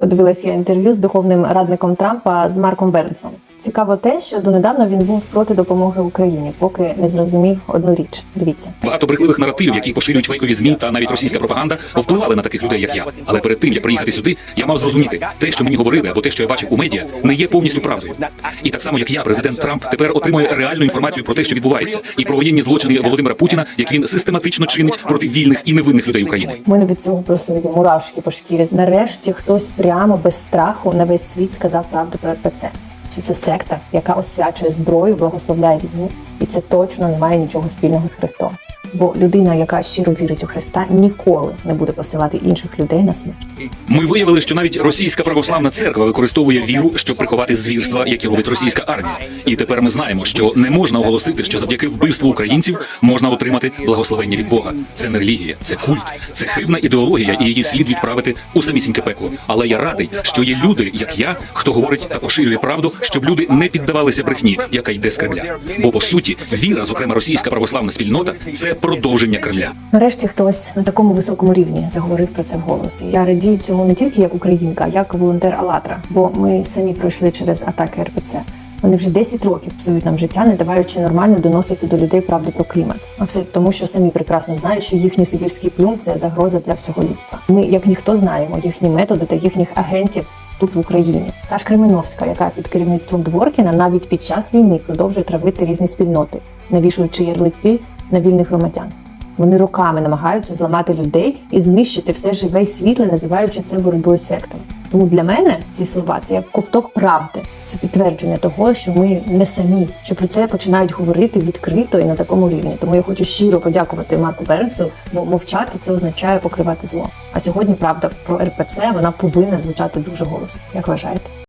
Подивилася інтерв'ю з духовним радником Трампа з Марком Бернсом. Цікаво те, що донедавна він був проти допомоги Україні, поки не зрозумів одну річ. Дивіться. Багато брехливих наративів, які поширюють фейкові змі та навіть російська пропаганда, впливали на таких людей, як я. Але перед тим як приїхати сюди, я мав зрозуміти, те, що мені говорили, або те, що я бачив у медіа, не є повністю правдою. І так само, як я, президент Трамп, тепер отримує реальну інформацію про те, що відбувається, і про воєнні злочини Володимира Путіна, які він систематично чинить проти вільних і невинних людей України. У мене від цього просто такі мурашки по шкірі. Нарешті хтось прямо без страху на весь світ сказав правду про РПЦ. Що це секта, яка освячує зброю, благословляє війну, і це точно не має нічого спільного з Христом. Бо людина, яка щиро вірить у Христа, ніколи не буде посилати інших людей на смерть. Ми виявили, що навіть російська православна церква використовує віру, щоб приховати звірства, які робить російська армія. І тепер ми знаємо, що не можна оголосити, що завдяки вбивству українців можна отримати благословення від Бога. Це не релігія, це культ, це хибна ідеологія, і її слід відправити у самісіньке пекло. Але я радий, що є люди, як я, хто говорить та поширює правду, щоб люди не піддавалися брехні, яка йде з Кремля. Бо по суті, віра, зокрема російська православна спільнота, це продовження Кремля. Нарешті хтось на такому високому рівні заговорив про це вголос. І Я радію цьому не тільки як українка, а як волонтер Алатра, бо ми самі пройшли через атаки РПЦ. Вони вже 10 років псують нам життя, не даваючи нормально доносити до людей правду про клімат. А все тому, що самі прекрасно знають, що їхній сибірський плюм це загроза для всього людства. Ми, як ніхто, знаємо їхні методи та їхніх агентів тут в Україні. Та ж Кременовська, яка під керівництвом Дворкіна навіть під час війни продовжує травити різні спільноти, навішуючи ярлики на вільних громадян. Вони роками намагаються зламати людей і знищити все живе й світле, називаючи це боротьбою сектами. Тому для мене ці слова це як ковток правди. Це підтвердження того, що ми не самі, що про це починають говорити відкрито і на такому рівні. Тому я хочу щиро подякувати Марку Бернсу, бо мовчати це означає покривати зло. А сьогодні правда про РПЦ вона повинна звучати дуже голосно. Як вважаєте?